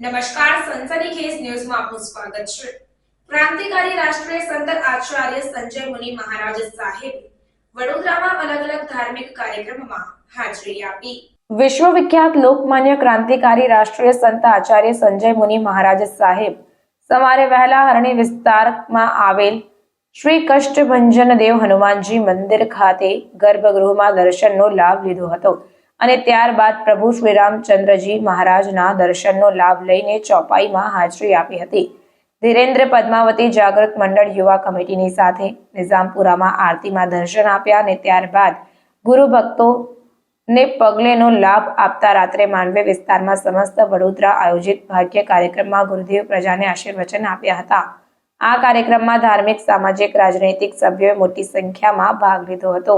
નમસ્કાર, સનસની ખેસ ન્યૂઝમાં આપનું સ્વાગત છે. ક્રાંતિકારી રાષ્ટ્રીય સંત આચાર્ય સંજય મુનિ મહારાજ સાહેબ વડોદરામાં અલગ અલગ ધાર્મિક કાર્યક્રમમાં હાજરી આપી. વિશ્વવિખ્યાત લોકમાન્ય ક્રાંતિકારી રાષ્ટ્રીય સંત આચાર્ય સંજય મુનિ મહારાજ સાહેબ સવારે વહેલા હરણી વિસ્તારમાં આવેલ શ્રી કષ્ટભંજન દેવ હનુમાનજી મંદિર ખાતે ગર્ભગૃહમાં દર્શનનો લાભ લીધો હતો. અને ત્યારબાદ પ્રભુ શ્રી રામચંદ્રજી મહારાજના દર્શનનો લાભ લઈને ચોપાઈમાં હાજરી આપી હતી. ધીરેન્દ્ર પદ્માવતી જાગૃત મંડળ યુવા કમિટીની સાથે નિઝામપુરામાં આરતીમાં દર્શન આપ્યા અને ત્યારબાદ ગુરુ ભક્તોને પગલેનો લાભ આપતા રાત્રે માંડવે વિસ્તારમાં સમસ્ત વડોદરા આયોજિત ભાગ્ય કાર્યક્રમમાં ગુરુદેવ પ્રજાને આશીર્વચન આપ્યા હતા. આ કાર્યક્રમમાં ધાર્મિક, સામાજિક, રાજનૈતિક સભ્યોએ મોટી સંખ્યામાં ભાગ લીધો હતો.